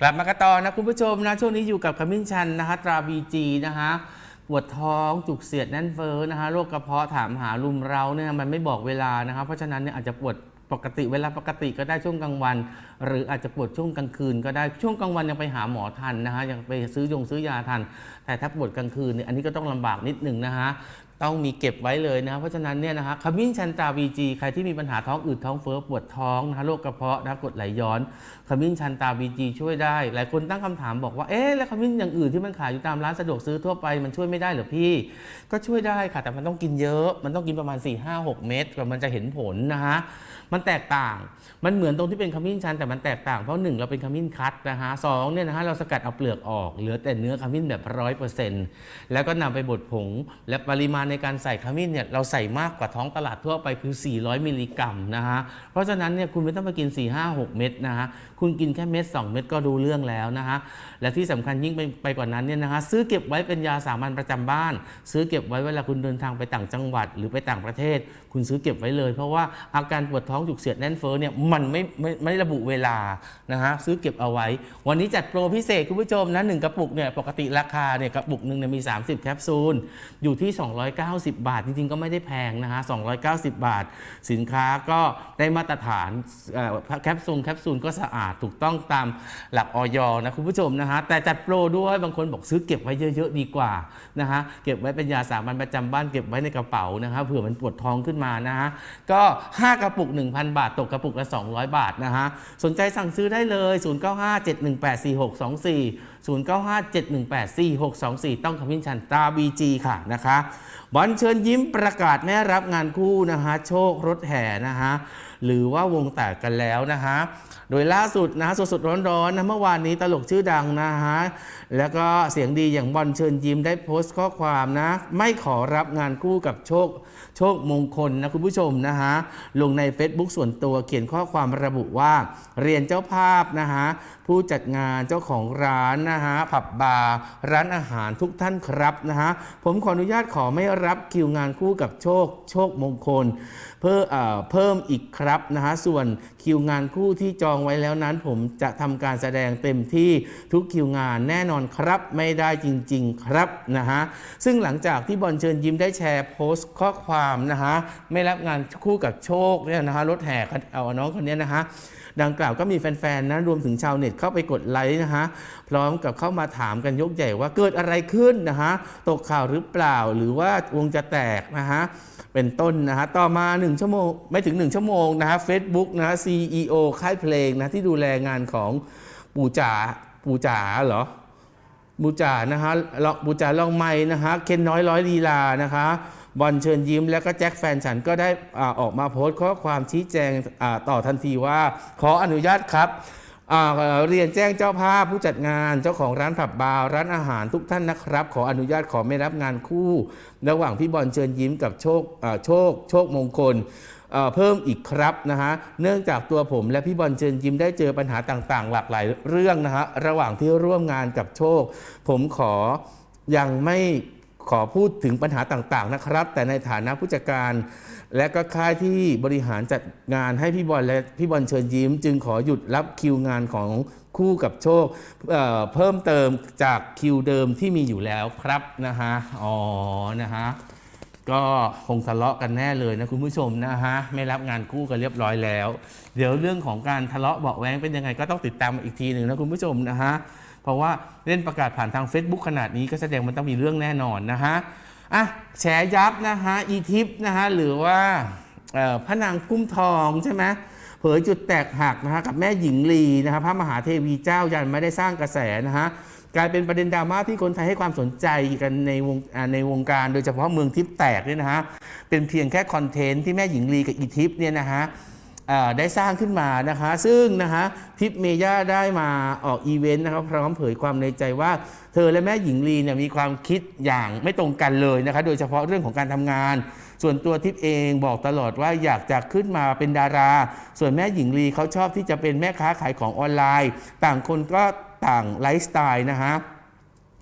กลับมากันต่อนะคุณผู้ชมนะช่วงนี้อยู่กับขมิ้นชันนะคะตราบีจีนะคะปวดท้องจุกเสียดแน่นเฟ้อนะคะโรคกระเพาะถามหารุมเราเนี่ยมันไม่บอกเวลานะคะเพราะฉะนั้นเนี่ยอาจจะปวดปกติเวลาปกติก็ได้ช่วงกลางวัน หรืออาจจะปวดช่วงกลางคืน ก็ได้ช่วงกลางวันยังไปหาหมอทันนะคะยังไปซื้อยงซื้อยาทัน แต่ถ้าปวดกลางคืนเนี่ยอันนี้ก็ต้องลำบากนิดหนึ่งนะคะ ต้องมีเก็บไว้เลยนะเพราะฉะนั้นเนี่ยนะคะขมิ้นชันตราบีจีใครที่มีปัญหาท้องอืดท้องเฟ้อปวดท้องนะคะโรคกระเพาะนะคะกดไหลย้อนขมิ้นชันตาบีจีช่วยได้ หลายคนตั้งคำถามบอกว่าเอ๊ะแล้วขมิ้นอย่างอื่นที่มันขายอยู่ตามร้านสะดวกซื้อทั่วไปมันช่วยไม่ได้หรือพี่ ก็ช่วยได้ค่ะแต่มันต้องกินเยอะ มันต้องกินประมาณ 4 5 6 เม็ดกว่ามันจะเห็นผลนะฮะมันแตกต่าง มันเหมือนตรงที่เป็นขมิ้นชันแต่มันแตกต่างเพราะหนึ่งเราเป็นขมิ้นคัดนะฮะสองเนี่ยนะฮะเราสกัดเอาเปลือกออกเหลือแต่เนื้อขมิ้นแบบร้อยเปอร์เซ็นต์แล้วก็นำไปบดผงและปริมาณในการใส่ขมิ้นเนี่ยเราใส่มากกว่าท้องตลาดทั่วไปคือ 400 มิลลิกรัมนะฮะ เพราะฉะนั้นเนี่ยคุณไม่ต้องไปกิน 4 5 6 เม็ดนะฮะ คุณกินแค่เม็ด 2 เม็ดก็รู้เรื่องแล้วนะฮะ และที่สำคัญยิ่งไปไปกว่านั้นเนี่ยนะฮะซื้อเก็บไว้เป็นยาสามัญประจำบ้าน ซื้อเก็บไว้เวลาคุณเดินทางไปต่างจังหวัดหรือไปต่างประเทศ คุณซื้อเก็บไว้เลย เพราะว่าอาการปวดท้องจุกเสียดแน่นเฟ้อเนี่ยมันไม่ไม่ไม่ระบุเวลานะฮะซื้อเก็บเอาไว้ วันนี้จัดโปรพิเศษคุณผู้ชมนะหนึ่งกระปุกเนี่ยปกติราคาเนี่ยกระปุกหนึ่งเนี่ยมี 30 แคปซูลอยู่ที่290 บาท จริงๆ ก็ไม่ได้แพงนะฮะ290 บาท สินค้าก็ได้มาตรฐานเอ่อแคปซูลแคปซูลก็สะอาดถูกต้องตามหลักออยนะคุณผู้ชมนะฮะแต่จัดโปรด้วยบางคนบอกซื้อเก็บไว้เยอะๆดีกว่านะฮะเก็บไว้เป็นยาสามัญประจำบ้านเก็บไว้ในกระเป๋านะฮะเผื่อมันปวดท้องขึ้นมานะฮะก็ 5 กระปุก 1,000 บาท ตกกระปุกละ 200 บาทนะฮะสนใจสั่งซื้อได้เลย 0957184624 0957184624 ต้องคำพิ้นชันตาบีจีค่ะนะคะบอลเชิญยิ้มประกาศแม่รับงานคู่นะฮะโชครถแห่นะฮะ หรือว่าวงแตกกันแล้วนะฮะโดยล่าสุดนะฮะสดๆร้อนๆนะเมื่อวานนี้ตลกชื่อดังนะฮะแล้วก็เสียงดีอย่างบอลเชิญยิ้มได้โพสต์ข้อความนะไม่ขอรับงานคู่กับโชคโชคมงคลนะคุณผู้ชมนะฮะลงใน Facebook ส่วนตัวเขียนข้อความระบุว่า เรียนเจ้าภาพนะฮะผู้จัดงานเจ้าของร้านนะฮะผับบาร์ร้านอาหารทุกท่านครับนะฮะผมขออนุญาตขอไม่รับคิวงานคู่กับโชคโชคมงคล เพิ่อเพิ่มอีกครัรับนะฮะส่วนคิวงานคู่ที่จองไว้แล้วนั้น ผมจะทำการแสดงเต็มที่ทุกคิวงานแน่นอนครับ ไม่ได้จริง ๆ ครับนะฮะซึ่งหลังจากที่บอลเชิญยิ้มได้แชร์โพสต์ข้อความนะฮะไม่รับงานคู่กับโชคเนี่ยนะฮะรถแห่เอาน้องคนนี้นะฮะดังกล่าวก็มีแฟนๆนะรวมถึงชาวเน็ตเข้าไปกดไลค์นะฮะพร้อมกับเข้ามาถามกันยกใหญ่ว่าเกิดอะไรขึ้นนะฮะตกข่าวหรือเปล่าหรือว่าวงจะแตกนะฮะเป็นต้นนะฮะต่อมา1ชั่วโมงไม่ถึง 1 ชั่วโมงนะฮะ Facebook นะฮะ CEO ค่ายเพลงนะที่ดูแลงานของปู่จ๋าปู่จ๋าเหรอบูจานะฮะลองบูจาลองไม้นะฮะ เคนน้อยร้อยลีลานะคะบอลเชิญยิ้มแล้วก็แจ็คแฟนฉันก็ได้ออกมาโพสต์ข้อความชี้แจงต่อทันทีว่า ขออนุญาตครับเรียนแจ้งเจ้าภาพผู้จัดงานเจ้าของร้านผับบาร์ร้านอาหารทุกท่านนะครับ ขออนุญาตขอไม่รับงานคู่ ระหว่างพี่บอลเชิญยิ้มกับโชคโชคโชคมงคล เพิ่มอีกครับนะฮะเนื่องจากตัวผมและพี่บอลเชิญยิ้มได้เจอปัญหาต่างๆ หลากหลายเรื่องนะฮะระหว่างที่ร่วมงานกับโชค ผมขอยังไม่ขอพูดถึงปัญหาต่างๆนะครับ แต่ในฐานะผู้จัดการ และก็ค่ายที่บริหารจัดงานให้พี่บอลและพี่บอลเชิญยิ้ม จึงขอหยุดรับคิวงานของคู่กับโชคเเพิ่มเติมจากคิวเดิมที่มีอยู่แล้วครับนะฮะอ๋อนะฮะ ก็คงทะเลาะกันแน่เลยนะคุณผู้ชมนะฮะไม่รับงานคู่กันเรียบร้อยแล้ว เดี๋ยวเรื่องของการทะเลาะเบาแวงเป็นยังไงก็ต้องติดตามอีกทีหนึ่งนะคุณผู้ชมนะฮะเพราะว่าเล่นประกาศผ่านทาง Facebook ขนาดนี้ก็แสดงมันต้องมีเรื่องแน่นอนนะฮะอะแฉยับนะฮะอีทิปนะฮะหรือว่าพระนางกุ้มทองใช่ไหมเผยจุดแตกหักนะฮะกับแม่หญิงลีนะฮะพระมหาเทวีเจ้ายันไม่ได้สร้างกระแสนะฮะ กลายเป็นประเด็นดราม่าที่คนไทยให้ความสนใจกันในวงในวงการ โดยเฉพาะเมืองทิพย์แตกเนี่ยนะฮะเป็นเพียงแค่คอนเทนต์ที่แม่หญิงลีกับอีทิพย์เนี่ยนะฮะได้สร้างขึ้นมานะคะ ซึ่งนะฮะทิพเมย่าได้มาออกอีเวนต์นะครับพร้อมเผยความในใจว่า เธอและแม่หญิงลีเนี่ยมีความคิดอย่างไม่ตรงกันเลยนะคะ โดยเฉพาะเรื่องของการทำงาน ส่วนตัวทิพเองบอกตลอดว่าอยากจะขึ้นมาเป็นดารา ส่วนแม่หญิงลีเขาชอบที่จะเป็นแม่ค้าขายของออนไลน์ ต่างคนก็ ต่างไลฟ์สไตล์นะฮะ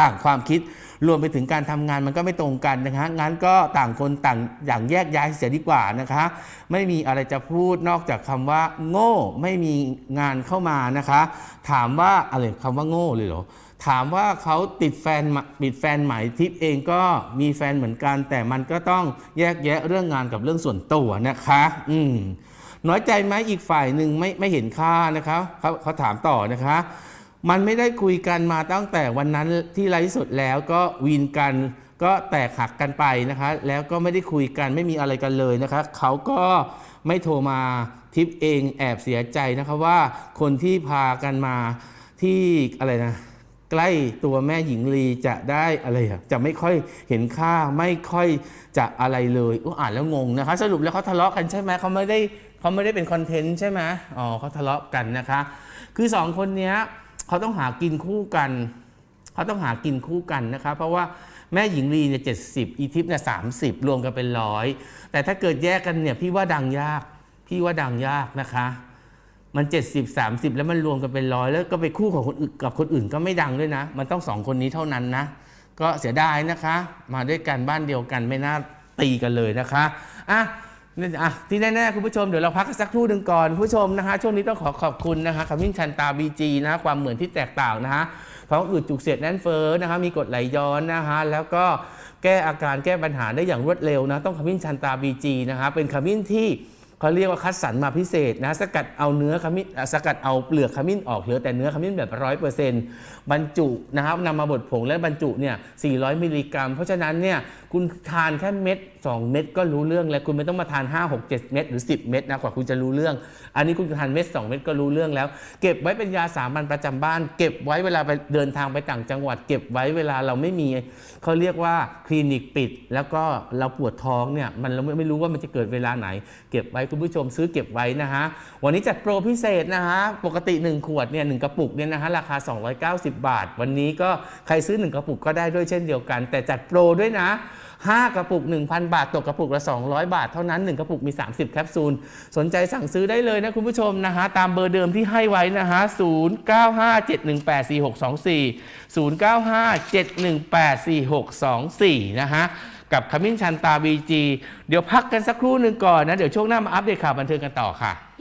ต่างความคิดรวมไปถึงการทำงานมันก็ไม่ตรงกันนะคะงั้นก็ต่างคนต่างอย่างแยกย้ายเสียดีกว่านะคะ ไม่มีอะไรจะพูดนอกจากคำว่า โง่ไม่มีงานเข้ามานะคะ ถามว่าอะไรคำว่าโง่เลยเหรอถามว่าเขาติดแฟนปิดแฟนใหม่ทิปเองก็มีแฟนเหมือนกัน แต่มันก็ต้องแยกแยะเรื่องงานกับเรื่องส่วนตัวนะคะ อืมน้อยใจไหมอีกฝ่ายหนึ่งไม่ไม่เห็นค่านะคะเขาเขาถามต่อนะคะ มันไม่ได้คุยกันมาตั้งแต่วันนั้นที่ไลฟ์สดแล้วก็วีนกัน ก็แตกหักกันไปนะคะ แล้วก็ไม่ได้คุยกันไม่มีอะไรกันเลยนะคะเขาก็ไม่โทรมาทิปเองแอบเสียใจนะคะว่าคนที่พากันมาที่อะไรนะใกล้ตัวแม่หญิงลีจะได้อะไรจะไม่ค่อยเห็นค่าไม่ค่อยจะอะไรเลยอ่านแล้วงงนะคะ สรุปแล้วเขาทะเลาะกันใช่ไหมเขาไม่ได้เขาไม่ได้เป็นคอนเทนต์ใช่ไหมอ๋อเขาทะเลาะกันนะคะ คือสองคนเนี้ย เขาต้องหากินคู่กัน เขาต้องหากินคู่กันนะคะเพราะว่าแม่หญิงลีเนี่ยเจ็ดสิบอีทิพย์เนี่ยสามสิบรวมกันเป็นร้อยแต่ถ้าเกิดแยกกันเนี่ยพี่ว่าดังยาก พี่ว่าดังยากนะคะ มัน 70 30 แล้วมันรวมกันเป็นร้อยแล้วก็ไปคู่ของคนอื่นกับคนอื่นก็ไม่ดังด้วยนะ มันต้องสองคนนี้เท่านั้นนะ ก็เสียดายนะคะ มาด้วยกันบ้านเดียวกันไม่น่าตีกันเลยนะคะอะ อะที่แน่ๆคุณผู้ชมเดี๋ยวเราพักสักครู่หนึ่งก่อน ผู้ชมนะคะ ช่วงนี้ต้องขอขอบคุณนะคะขมิ้นชันตาบีจีนะความเหมือนที่แตกต่างนะคะท้องอืดจุกเสียดแน่นเฟ้อนะคะมีกรดไหลย้อนนะคะแล้วก็แก้อาการแก้ปัญหาได้อย่างรวดเร็วนะต้องขมิ้นชันตาบีจีนะคะเป็นขมิ้นที่เขาเรียกว่าคัดสรรมาพิเศษนะสกัดเอาเนื้อขมิ้นสกัดเอาเปลือกขมิ้นออกเหลือแต่เนื้อขมิ้นแบบร้อยเปอร์เซ็นต์บรรจุนะครับนำมาบดผงและบรรจุเนี่ย400 มิลลิกรัม เพราะฉะนั้นเนี่ยคุณทานแค่เม็ด2 เม็ดก็รู้เรื่องแล้วคุณไม่ต้องมาทาน 5 6 7 เม็ดหรือ 10 เม็ดนะกว่าคุณจะรู้เรื่อง อันนี้คุณทานเม็ด2 เม็ดก็รู้เรื่องแล้ว เก็บไว้เป็นยาสามัญประจำบ้าน เก็บไว้เวลาไปเดินทางไปต่างจังหวัด เก็บไว้เวลาเราไม่มีเขาเรียกว่าคลินิกปิด แล้วก็เราปวดท้องเนี่ยมันเราไม่รู้ว่ามันจะเกิดเวลาไหน เก็บไว้คุณผู้ชมซื้อเก็บไว้นะฮะวันนี้จัดโปรพิเศษนะฮะปกติ 1 ขวดเนี่ยหกระปุกเนี่ยนะฮะราคา 290 บาท วันนี้ก็ใครซื้อ 1 กระปุกก็ได้ด้วยเช่นเดียวกัน แต่จัดโปรด้วยนะ 5 กระปุก 1,000 บาท ตกกระปุกละ 200 บาท เท่านั้น 1 กระปุกมี 30 แคปซูล สนใจสั่งซื้อได้เลยนะคุณผู้ชมนะฮะ ตามเบอร์เดิมที่ให้ไว้นะฮะ 0957184624นะฮะกับขมิ้นชันตาบีจีเดี๋ยวพักกันสักครู่หนึ่งก่อนนะ เดี๋ยวช่วงหน้ามาอัปเดตข่าวบันเทิงกันต่อค่ะ